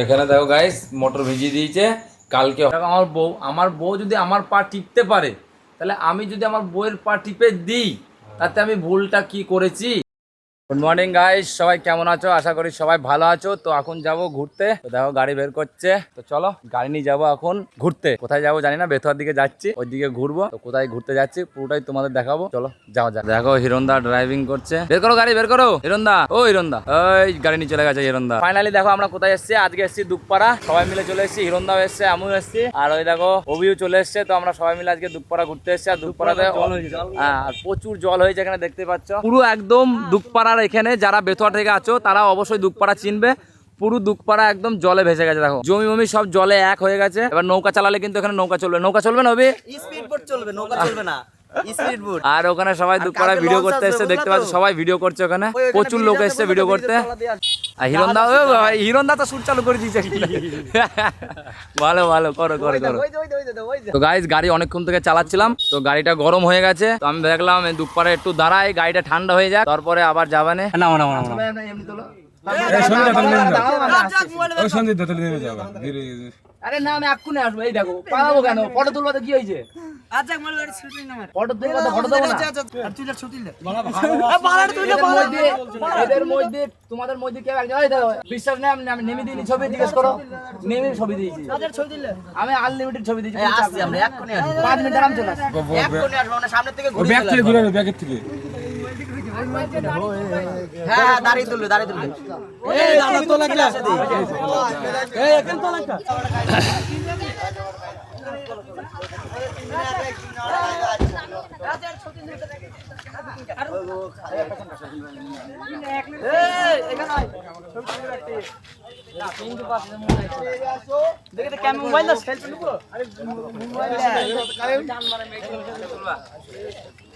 এখানে দেখো guys motor ভিজিয়ে দিয়েছে। কালকে আমার বউ আমার বউ যদি আমার পা টিপতে পারে, তাহলে আমি যদি আমার বউয়ের পা টিপে দিই, তাতে আমি ভুলটা কি করেছি? গুড মর্নিং গাইস সবাই কেমন আছো? আশা করি সবাই ভালো আছো। তো এখন যাব ঘুরতে। তো দেখো গাড়ি বের করছে। তো চলো গাড়ি নিয়ে যাব এখন ঘুরতে। কোথায় যাব জানি না বেথুয়ার দিকে যাচ্ছি ওই দিকে ঘুরবো। তো কোথায় ঘুরতে যাচ্ছি পুরোটাই তোমাদের দেখাবো। চলো যাও যা দেখো হিরন্দা ড্রাইভিং করছে। বের করো গাড়ি বের করো। হিরন্দা ও হিরন্দা ওই গাড়ি নিয়ে চলে গেছে হিরন্দা ফাইনালি দেখো আমরা কোথায় এসেছি? আজকে এসেছি দুপপাড়া সবাই মিলে চলে এসেছি। হিরন্দাও এসছে আমিও এসেছি। আর ওই দেখো অভিও চলে এসছে। তো আমরা সবাই মিলে আজকে দুপপাড়া ঘুরতে এসেছি। আর দুপপাড়াতে হ্যাঁ প্রচুর জল হয়েছে এখানে দেখতে পাচ্ছ। পুরো একদম দুপপাড়ার এখানে যারা বেতোয়া থেকে আছো তারা অবশ্যই দুঃখপাড়া চিনবে। পুরো দুঃখপাড়া একদম জলে ভেসে গেছে দেখো। জমি মমি সব জলে এক হয়ে গেছে। এবার নৌকা চালালে কিন্তু এখানে নৌকা চলবে। নৌকা চলবে না অভি? স্পিড বোট চলবে নৌকা চলবে না। আর ওখানে সবাই দুপুরে ভিডিও করতে এসছে দেখতে পাচ্ছি সবাই ভিডিও করছে ওখানে। প্রচুর লোক এসছে ভিডিও করতে। আর হিরন্দা ও ভাই, হিরন্দা তো শুট চালু করে দিয়েছে। ভালো ভালো করো করো করো। তো গাইজ গাড়ি অনেকক্ষণ থেকে চালাচ্ছিলাম। তো গাড়িটা গরম হয়ে গেছে। তো আমি দেখলাম দুপারে একটু দাঁড়াই গাড়িটা ঠান্ডা হয়ে যায় তারপরে আবার যাবানে। না না না না আরে না আমি এক্ষুনি আসব এই দেখো পালাবো কেন ফটো তুলবো তো কি হয়েছে আচ্ছা, মারো, গাড়ি ছুটি না মার। ফটো তুলবো তো ফটো দেবো না আচ্ছা, আচ্ছা, আর তুই যা, ছুটি এদের। মধ্যে মধ্যে তোমাদের মধ্যে কেউ একজন এই দেখো, বিশ্বাস নেই আমি নেমে দিইনি ছবি জিজ্ঞেস করো নেমে ছবি দিয়েছি লে। আমি আনলিমিটেড ছবি দিয়েছি আসছি আমরা, এক্ষুনি আসব। পাঁচ মিনিট আরাম চলে আসব। এক্ষুনি আসব, মানে সামনের থেকে ঘুরে ব্যাগ থেকে ঘুরে ব্যাগের থেকে হ্যাঁ, হ্যাঁ, দাঁড়িয়ে তুলবে, দাঁড়িয়ে তুলবে। এই, দাঁড়া তো লাগলে এই, এখানে তো লাগা। এই, এখানে আয়। দেখে কেমন মোবাইল দাও, selfie আরে, মোবাইল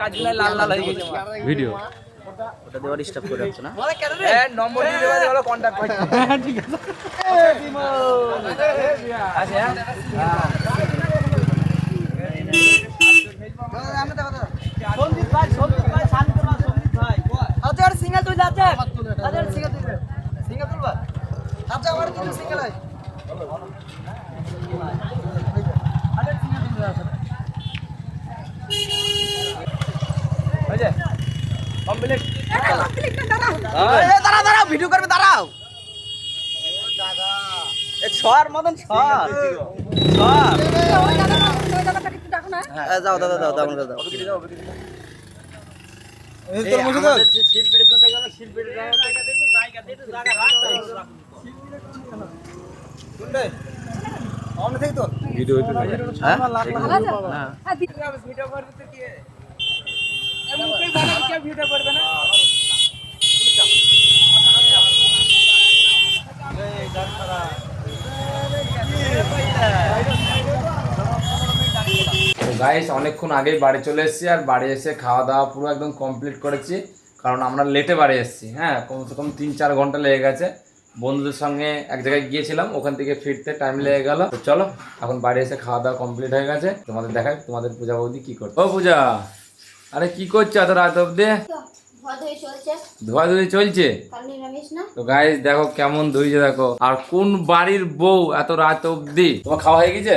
কাজগুলো লাল লাল হয়ে গেছে ভিডিও ওটা দেওয়ার স্টপ করে রাখছো না? এ নম্বর দিয়ে শান্ত না, সন্দীপ ভাই। আচ্ছা, আর সিঙ্গেল তুই যাচ্ছে? সিঙ্গেল তুলবে। আচ্ছা, আমার কিন্তু সিঙ্গেল আছে। আচ্ছা, সিঙ্গেল তুলবে, আচ্ছা। হয়েছে কমপ্লিট এই, দাঁড়াও, দাঁড়াও, ভিডিও করবে, দাঁড়াও। এ ছর মতন ছর। ছর। হ্যাঁ, যাও, দাদা, দাও, দাও, দাও। যে শিল্পীর কোথায় গেল? শিল্পীর জায়গা থেকে দেখো, জায়গা দেখো, জায়গা রাখতে হবে। ভিডিও হইতে থাকে গাইস অনেকক্ষণ আগেই বাড়ি চলে এসেছি আর বাড়ি এসে খাওয়া দাওয়া পুরো একদম কমপ্লিট করেছি। কারণ আমরা লেটে বাড়ি এসেছি হ্যাঁ? কমসে কম তিন চার ঘণ্টা লেগে গেছে। বন্ধুদের সঙ্গে এক জায়গায় গিয়েছিলাম ওখান থেকে ফিরতে টাইম লেগে গেল। চলো এখন বাড়ি এসে খাওয়া দাওয়া কমপ্লিট হয়ে গেছে। তোমাদের দেখাই তোমাদের পূজা বৌদি কি করছে? ও পূজা! আরে কি করছ এত রাত অব্দি ধোয়া ধুয়ে চলছে? তো গাইস দেখো কেমন ধুইছে দেখো। আর কোন বাড়ির বউ এত রাত অব্দি তোমার খাওয়া হয়ে গেছে?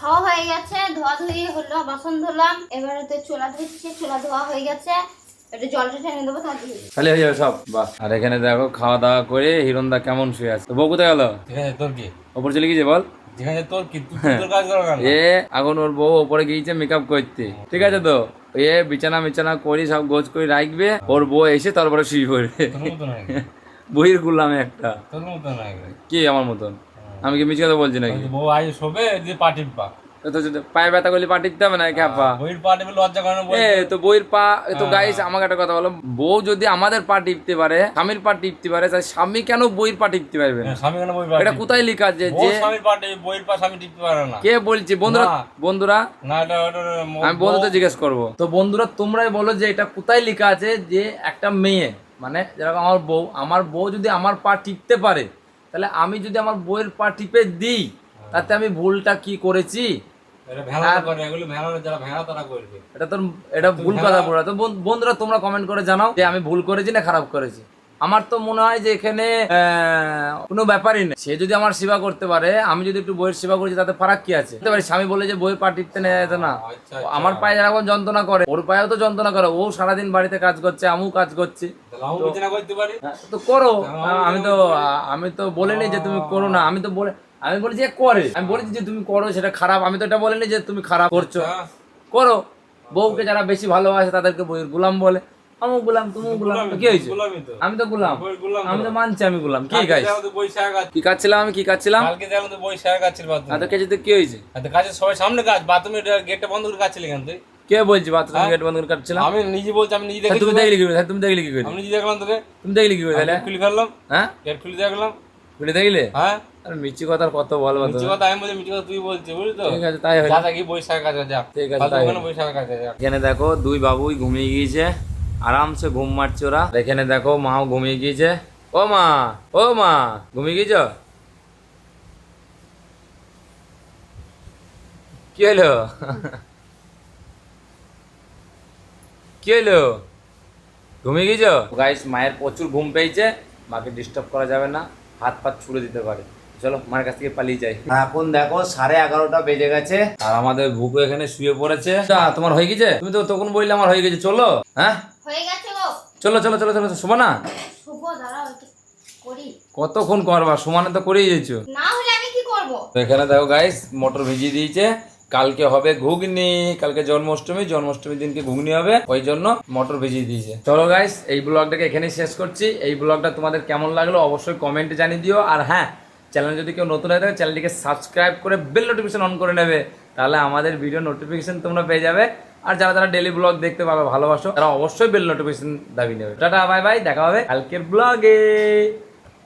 খাওয়া হয়ে গেছে ধোয়া ধুয়ে হলো বাসন ধুলাম। এবারে তো চোলা ধুচ্ছি চোলা ধোয়া হয়ে গেছে। জলটা টেনে দেবো তাহলে তাহলে হয়ে যাবে সব বাহ। আর এখানে দেখো খাওয়া দাওয়া করে হিরণদা কেমন শুয়ে আছে। তো বউ কোথায় গেল? তোর কি? ওপর চলে গিয়েছে বল। তোর কি তোর কাজ করো এ এখন ওর বউ ওপরে গিয়েছে মেকআপ করতে। ঠিক আছে তো? এ বিছানা বিছানা করি সব গোজ করে রাখবে। ওর বউ এসে তারপরে শুয়ে পড়বে। বহির বইয়ের করলাম একটা। কি আমার মতন? হ্যাঁ। আমি কি মিছ কথা বলছি নাকি? বউ আই শোবে দিয়ে পা টিপবা তো পায়ে ব্যথা করলে পা টিপতে হবে না খ্যাপা বইয়ের পা টিপে লজ্জা করে না এ তো বইয়ের পা তো গাইস আমাকে একটা কথা বলো। বউ যদি আমাদের পা টিপতে পারে স্বামীর পা টিপতে পারে তাহলে স্বামী কেন বইয়ের পা টিপতে পারবে না? স্বামী কেন বই পা এটা কোথায় লেখা আছে যে স্বামীর পা টিপে বইয়ের পা স্বামী টিপতে পারে না। কে বলছে? বন্ধুরা বন্ধুরা না এটা আমি বন্ধুদের জিজ্ঞেস করব। তো বন্ধুরা তোমরাই বলো যে এটা কোথায় লেখা আছে যে একটা মেয়ে মানে যেরকম আমার বউ আমার বউ যদি আমার পা টিপতে পারে তাহলে আমি যদি আমার বউয়ের পা টিপে দিই তাতে আমি ভুলটা কি করেছি? এটা ভেড়া করে এগুলো ভেড়া যারা ভেড়া তারা করবে এটা ভুল কথা বলা তো বন্ধুরা তোমরা কমেন্ট করে জানাও যে আমি ভুল করেছি না খারাপ করেছি। আমার তো মনে হয় যে এখানে কোনো ব্যাপারই নেই। সে যদি আমার সেবা করতে পারে আমি যদি একটু বইয়ের সেবা করছি তাতে ফারাক কি আছে? পারে স্বামী বলে যে বইয়ের পা টিপতে নেওয়া যেত না। আচ্ছা আমার পায়ে যেরকম যন্ত্রণা করে ওর পায়েও তো যন্ত্রণা করে। ও সারাদিন বাড়িতে কাজ করছে আমিও কাজ করছি। হ্যাঁ, তো করো। আমি তো আমি তো বলিনি যে তুমি করো না। আমি তো বলে আমি বলি যে করে। আমি বলেছি যে তুমি করো সেটা খারাপ। আমি তো এটা বলিনি যে তুমি খারাপ করছ। হ্যাঁ। করো। বউকে যারা বেশি ভালোবাসে তাদেরকে বইয়ের গুলাম বলে। আমিও গুলাম গুলাম। কি হয়েছে? আমি তো গুলাম। আমি তো মানছি আমি গুলাম। কি গাইস কি কাচ্ছিলাম আমি? কি কালকে দেখলাম তো বই শাক বাথরুমে তাদের কাছে তো কি হয়েছে? কাছে সবাই সামনে কাজ। গেটটা বন্ধ করে কাজছিলি কেন তুই? কে বলছি বাথরুম হ্যাঁ? গেট বন্ধ করে কাটছিলাম? আমি নিজে বলছি আমি নিজে তা দেখেছি তুমি দেখলি কি করে? তুমি দেখলি কি করে? আমি নিজে দেখলাম তোকে তুমি দেখলি কি করে তাহলে? খুলে ফেললাম। হ্যাঁ? গেট খুলে দেখলাম। খুলে দেখলে? হ্যাঁ? আর মিচি কথার কত বলব মিছি কথা আমি বলছি মিছি কথা তুই বলছিস বুঝলি তো? ঠিক আছে তাই হলো। থাকি বই শাক যা। ঠিক আছে, তাই ওখানে। বই যা। এখানে দেখো দুই বাবুই ঘুমিয়ে গিয়েছে। আরামসে ঘুম মারছে ওরা। আর এখানে দেখো মাও ঘুমিয়ে গিয়েছে। ও মা ও মা ঘুমিয়ে গিয়েছ? কি হলো? কি হলো? ঘুমিয়ে গিয়েছ? গাইস মায়ের প্রচুর ঘুম পেয়েছে। মাকে ডিস্টার্ব করা যাবে না। হাত পাত ছুড়ে দিতে পারে। চলো মায়ের কাছ থেকে পালিয়ে যাই। এখন দেখো সাড়ে এগারোটা বেজে গেছে। আর আমাদের ভুকু এখানে শুয়ে পড়েছে। তোমার হয়ে গেছে? তুমি তো তখন বললে আমার হয়ে গেছে চলো হ্যাঁ? হয়ে গেছে গো। চলো চলো চলো চলো শোভা না? কতক্ষণ করবা? সমানে তো করেই যাইছো। না হলে আমি কি করব? তো এখানে দেখো গাইস মটর ভিজিয়ে দিয়েছে। কালকে হবে ঘুগনি। কালকে জন্মাষ্টমী। জন্মাষ্টমীর দিনকে ঘুগনি হবে। ওই জন্য মটর ভিজিয়ে দিয়েছে। চলো গাইস এই ব্লগটাকে এখানেই শেষ করছি। এই ব্লগটা তোমাদের কেমন লাগল অবশ্যই কমেন্টে জানিয়ে দিও। আর হ্যাঁ চ্যানেল যদি কেউ নতুন হয়ে থাকে, চ্যানেলটিকে সাবস্ক্রাইব করে বেল নোটিফিকেশন অন করে নেবে, তাহলে আমাদের ভিডিও নোটিফিকেশন তোমরা পেয়ে যাবে। আর যারা যারা ডেলি ব্লগ দেখতে পাবে ভালোবাসো, তারা অবশ্যই বেল নোটিফিকেশন দাবি নেবে। টাটা বাই বাই দেখা হবে কালকের ব্লগে